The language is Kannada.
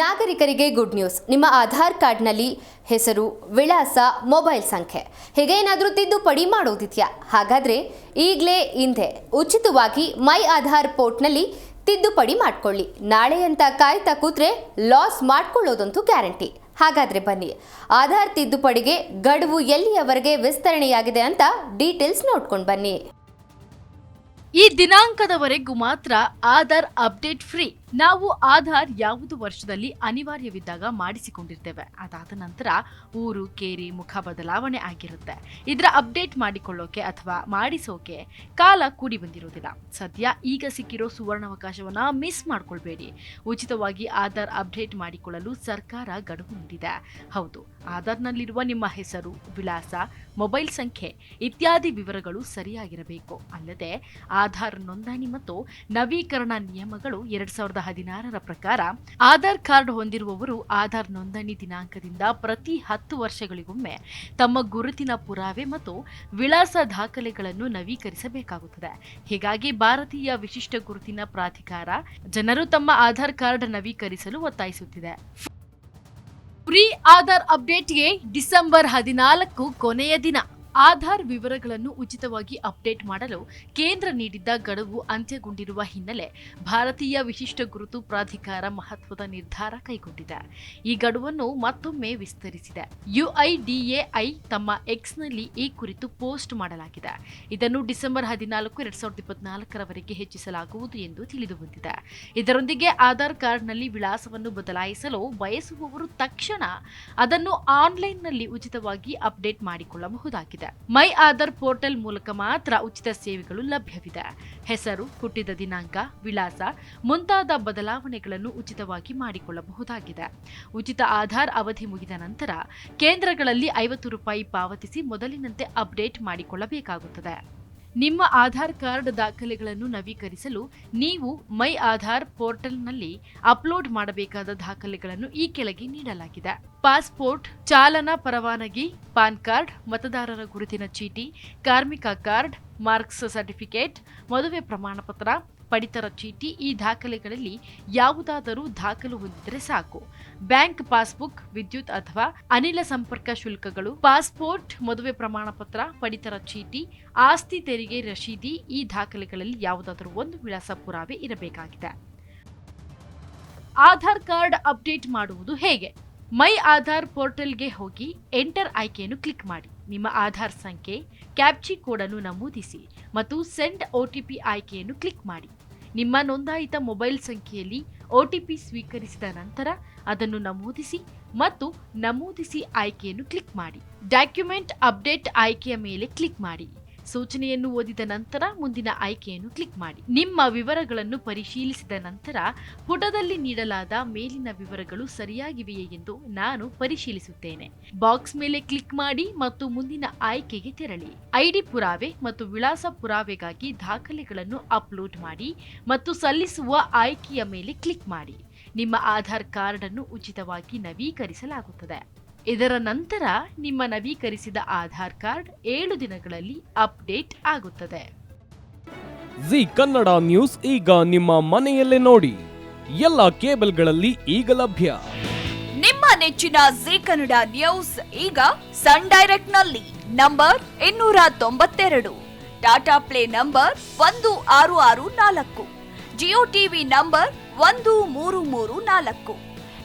ನಾಗರಿಕರಿಗೆ ಗುಡ್ ನ್ಯೂಸ್. ನಿಮ್ಮ ಆಧಾರ್ ಕಾರ್ಡ್ನಲ್ಲಿ ಹೆಸರು, ವಿಳಾಸ, ಮೊಬೈಲ್ ಸಂಖ್ಯೆ. ಹೀಗೆ ಏನಾದರೂ ತಿದ್ದುಪಡಿ ಮಾಡೋದಿದೆಯಾ ಹಾಗಾದರೆ ಈಗಲೇ ಹಿಂದೆ ಉಚಿತವಾಗಿ ಮೈ ಆಧಾರ್ ಪೋರ್ಟ್ನಲ್ಲಿ ತಿದ್ದುಪಡಿ ಮಾಡ್ಕೊಳ್ಳಿ. ನಾಳೆ ಅಂತ ಕಾಯ್ತಾ ಕೂತ್ರೆ ಲಾಸ್ ಮಾಡ್ಕೊಳ್ಳೋದಂತೂ ಗ್ಯಾರಂಟಿ. ಹಾಗಾದರೆ ಬನ್ನಿ. ಆಧಾರ್ ತಿದ್ದುಪಡಿಗೆ ಗಡುವು ಎಲ್ಲಿಯವರೆಗೆ ವಿಸ್ತರಣೆಯಾಗಿದೆ ಅಂತ ಡೀಟೇಲ್ಸ್ ನೋಡ್ಕೊಂಡು ಬನ್ನಿ. ಈ ದಿನಾಂಕದವರೆಗೂ ಮಾತ್ರ ಆಧಾರ್ ಅಪ್ಡೇಟ್ ಫ್ರೀ. ನಾವು ಆಧಾರ್ ಯಾವುದು ವರ್ಷದಲ್ಲಿ ಅನಿವಾರ್ಯವಿದ್ದಾಗ ಮಾಡಿಸಿಕೊಂಡಿರ್ತೇವೆ. ಅದಾದ ನಂತರ ಊರು, ಕೇರಿ, ಮುಖ ಬದಲಾವಣೆ ಆಗಿರುತ್ತೆ. ಇದರ ಅಪ್ಡೇಟ್ ಮಾಡಿಕೊಳ್ಳೋಕೆ ಅಥವಾ ಮಾಡಿಸೋಕೆ ಕಾಲ ಕೂಡಿ ಬಂದಿರೋದಿಲ್ಲ. ಸದ್ಯ ಈಗ ಸಿಕ್ಕಿರೋ ಸುವರ್ಣಾವಕಾಶವನ್ನು ಮಿಸ್ ಮಾಡ್ಕೊಳ್ಬೇಡಿ. ಉಚಿತವಾಗಿ ಆಧಾರ್ ಅಪ್ಡೇಟ್ ಮಾಡಿಕೊಳ್ಳಲು ಸರ್ಕಾರ ಗಡುವು ನೀಡಿದೆ. ಹೌದು, ಆಧಾರ್ನಲ್ಲಿರುವ ನಿಮ್ಮ ಹೆಸರು, ವಿಳಾಸ, ಮೊಬೈಲ್ ಸಂಖ್ಯೆ ಇತ್ಯಾದಿ ವಿವರಗಳು ಸರಿಯಾಗಿರಬೇಕು. ಅಲ್ಲದೆ ಆಧಾರ್ ನೋಂದಣಿ ಮತ್ತು ನವೀಕರಣ ನಿಯಮಗಳು ಎರಡ್ ಸಾವಿರದ ಹದಿನಾರರ ಪ್ರಕಾರ ಆಧಾರ್ ಕಾರ್ಡ್ ಹೊಂದಿರುವವರು ಆಧಾರ್ ನೋಂದಣಿ ದಿನಾಂಕದಿಂದ ಪ್ರತಿ ಹತ್ತು ವರ್ಷಗಳಿಗೊಮ್ಮೆ ತಮ್ಮ ಗುರುತಿನ ಪುರಾವೆ ಮತ್ತು ವಿಳಾಸ ದಾಖಲೆಗಳನ್ನು ನವೀಕರಿಸಬೇಕಾಗುತ್ತದೆ. ಹೀಗಾಗಿ ಭಾರತೀಯ ವಿಶಿಷ್ಟ ಗುರುತಿನ ಪ್ರಾಧಿಕಾರ ಜನರು ತಮ್ಮ ಆಧಾರ್ ಕಾರ್ಡ್ ನವೀಕರಿಸಲು ಒತ್ತಾಯಿಸುತ್ತಿದೆ. ಪ್ರೀ ಆಧಾರ್ ಅಪ್ಡೇಟ್ಗೆ ಡಿಸೆಂಬರ್ ಹದಿನಾಲ್ಕು ಕೊನೆಯ ದಿನ. ಆಧಾರ್ ವಿವರಗಳನ್ನು ಉಚಿತವಾಗಿ ಅಪ್ಡೇಟ್ ಮಾಡಲು ಕೇಂದ್ರ ನೀಡಿದ್ದ ಗಡುವು ಅಂತ್ಯಗೊಂಡಿರುವ ಹಿನ್ನೆಲೆ ಭಾರತೀಯ ವಿಶಿಷ್ಟ ಗುರುತು ಪ್ರಾಧಿಕಾರ ಮಹತ್ವದ ನಿರ್ಧಾರ ಕೈಗೊಂಡಿದೆ. ಈ ಗಡುವನ್ನು ಮತ್ತೊಮ್ಮೆ ವಿಸ್ತರಿಸಿದೆ. ಯುಐಡಿಎಐ ತಮ್ಮ ಎಕ್ಸ್ನಲ್ಲಿ ಈ ಕುರಿತು ಪೋಸ್ಟ್ ಮಾಡಲಾಗಿದೆ. ಇದನ್ನು ಡಿಸೆಂಬರ್ ಹದಿನಾಲ್ಕು, ಎರಡ್ ಸಾವಿರದ ಇಪ್ಪತ್ನಾಲ್ಕರವರೆಗೆ ಹೆಚ್ಚಿಸಲಾಗುವುದು ಎಂದು ತಿಳಿದು ಬಂದಿದೆ ಇದರೊಂದಿಗೆ ಆಧಾರ್ ಕಾರ್ಡ್ನಲ್ಲಿ ವಿಳಾಸವನ್ನು ಬದಲಾಯಿಸಲು ಬಯಸುವವರು ತಕ್ಷಣ ಅದನ್ನು ಆನ್ಲೈನ್ನಲ್ಲಿ ಉಚಿತವಾಗಿ ಅಪ್ಡೇಟ್ ಮಾಡಿಕೊಳ್ಳಬಹುದಾಗಿದೆ. ಮೈ ಆಧಾರ್ ಪೋರ್ಟಲ್ ಮೂಲಕ ಮಾತ್ರ ಉಚಿತ ಸೇವೆಗಳು ಲಭ್ಯವಿದೆ. ಹೆಸರು, ಹುಟ್ಟಿದ ದಿನಾಂಕ, ವಿಳಾಸ ಮುಂತಾದ ಬದಲಾವಣೆಗಳನ್ನು ಉಚಿತವಾಗಿ ಮಾಡಿಕೊಳ್ಳಬಹುದಾಗಿದೆ. ಉಚಿತ ಆಧಾರ್ ಅವಧಿ ಮುಗಿದ ನಂತರ ಕೇಂದ್ರಗಳಲ್ಲಿ ಐವತ್ತು ರೂಪಾಯಿ ಪಾವತಿಸಿ ಮೊದಲಿನಂತೆ ಅಪ್ಡೇಟ್ ಮಾಡಿಕೊಳ್ಳಬೇಕಾಗುತ್ತದೆ. ನಿಮ್ಮ ಆಧಾರ್ ಕಾರ್ಡ್ ದಾಖಲೆಗಳನ್ನು ನವೀಕರಿಸಲು ನೀವು ಮೈ ಆಧಾರ್ ಪೋರ್ಟಲ್ನಲ್ಲಿ ಅಪ್ಲೋಡ್ ಮಾಡಬೇಕಾದ ದಾಖಲೆಗಳನ್ನು ಈ ಕೆಳಗೆ ನೀಡಲಾಗಿದೆ. ಪಾಸ್ಪೋರ್ಟ್, ಚಾಲನಾ ಪರವಾನಗಿ, ಪಾನ್ ಕಾರ್ಡ್, ಮತದಾರರ ಗುರುತಿನ ಚೀಟಿ, ಕಾರ್ಮಿಕ ಕಾರ್ಡ್, ಮಾರ್ಕ್ಸ್ ಸರ್ಟಿಫಿಕೇಟ್, ಮದುವೆ ಪ್ರಮಾಣಪತ್ರ ಪಡಿತರ ಚೀಟಿ ಈ ದಾಖಲೆಗಳಲ್ಲಿ ಯಾವುದಾದರೂ ದಾಖಲು ಹೊಂದಿದರೆ ಸಾಕು. ಬ್ಯಾಂಕ್ ಪಾಸ್ಬುಕ್, ವಿದ್ಯುತ್ ಅಥವಾ ಅನಿಲ ಸಂಪರ್ಕ ಶುಲ್ಕಗಳು, ಪಾಸ್ಪೋರ್ಟ್, ಮದುವೆ ಪ್ರಮಾಣಪತ್ರ, ಪಡಿತರ ಚೀಟಿ, ಆಸ್ತಿ ತೆರಿಗೆ ರಶೀದಿ ಈ ದಾಖಲೆಗಳಲ್ಲಿ ಯಾವುದಾದರೂ ಒಂದು ವಿಳಾಸ ಪುರಾವೆ ಇರಬೇಕಾಗಿದೆ. ಆಧಾರ್ ಕಾರ್ಡ್ ಅಪ್ಡೇಟ್ ಮಾಡುವುದು ಹೇಗೆ? ಮೈ ಆಧಾರ್ ಪೋರ್ಟಲ್ಗೆ ಹೋಗಿ ಎಂಟರ್ ಆಯ್ಕೆಯನ್ನು ಕ್ಲಿಕ್ ಮಾಡಿ. ನಿಮ್ಮ ಆಧಾರ್ ಸಂಖ್ಯೆ, ಕ್ಯಾಪ್ಚಿ ಕೋಡನ್ನು ನಮೂದಿಸಿ ಮತ್ತು ಸೆಂಡ್ ಒಟಿಪಿ ಆಯ್ಕೆಯನ್ನು ಕ್ಲಿಕ್ ಮಾಡಿ. ನಿಮ್ಮ ನೋಂದಾಯಿತ ಮೊಬೈಲ್ ಸಂಖ್ಯೆಯಲ್ಲಿ ಒಟಿಪಿ ಸ್ವೀಕರಿಸಿದ ನಂತರ ಅದನ್ನು ನಮೂದಿಸಿ ಮತ್ತು ನಮೂದಿಸಿ ಆಯ್ಕೆಯನ್ನು ಕ್ಲಿಕ್ ಮಾಡಿ. ಡಾಕ್ಯುಮೆಂಟ್ ಅಪ್ಡೇಟ್ ಆಯ್ಕೆಯ ಮೇಲೆ ಕ್ಲಿಕ್ ಮಾಡಿ. ಸೂಚನೆಯನ್ನು ಓದಿದ ನಂತರ ಮುಂದಿನ ಆಯ್ಕೆಯನ್ನು ಕ್ಲಿಕ್ ಮಾಡಿ. ನಿಮ್ಮ ವಿವರಗಳನ್ನು ಪರಿಶೀಲಿಸಿದ ನಂತರ ಪುಟದಲ್ಲಿ ನೀಡಲಾದ ಮೇಲಿನ ವಿವರಗಳು ಸರಿಯಾಗಿವೆಯೇ ಎಂದು ನಾನು ಪರಿಶೀಲಿಸುತ್ತೇನೆ. ಬಾಕ್ಸ್ ಮೇಲೆ ಕ್ಲಿಕ್ ಮಾಡಿ ಮತ್ತು ಮುಂದಿನ ಆಯ್ಕೆಗೆ ತೆರಳಿ. ಐಡಿ ಪುರಾವೆ ಮತ್ತು ವಿಳಾಸ ಪುರಾವೆಗಾಗಿ ದಾಖಲೆಗಳನ್ನು ಅಪ್ಲೋಡ್ ಮಾಡಿ ಮತ್ತು ಸಲ್ಲಿಸುವ ಆಯ್ಕೆಯ ಮೇಲೆ ಕ್ಲಿಕ್ ಮಾಡಿ. ನಿಮ್ಮ ಆಧಾರ್ ಕಾರ್ಡ್ ಅನ್ನು ಉಚಿತವಾಗಿ ನವೀಕರಿಸಲಾಗುತ್ತದೆ. ಇದರ ನಂತರ ನಿಮ್ಮ ನವೀಕರಿಸಿದ ಆಧಾರ್ ಕಾರ್ಡ್ ಏಳು ದಿನಗಳಲ್ಲಿ ಅಪ್ಡೇಟ್ ಆಗುತ್ತದೆ. ಜಿ ಕನ್ನಡ ನ್ಯೂಸ್ ಈಗ ನಿಮ್ಮ ಮನೆಯಲ್ಲೇ ನೋಡಿ. ಎಲ್ಲ ಕೇಬಲ್ಗಳಲ್ಲಿ ಈಗ ಲಭ್ಯ. ನಿಮ್ಮ ನೆಚ್ಚಿನ ಜಿ ಕನ್ನಡ ನ್ಯೂಸ್ ಈಗ ಸನ್ ಡೈರೆಕ್ಟ್ನಲ್ಲಿ ನಂಬರ್ ಇನ್ನೂರ ತೊಂಬತ್ತೆರಡು ಟಾಟಾ ಪ್ಲೇ ನಂಬರ್ ಒಂದು ಆರು ಆರು ನಾಲ್ಕು ಜಿಯೋ ಟಿವಿ ನಂಬರ್ ಒಂದು ಮೂರು ಮೂರು ನಾಲ್ಕು.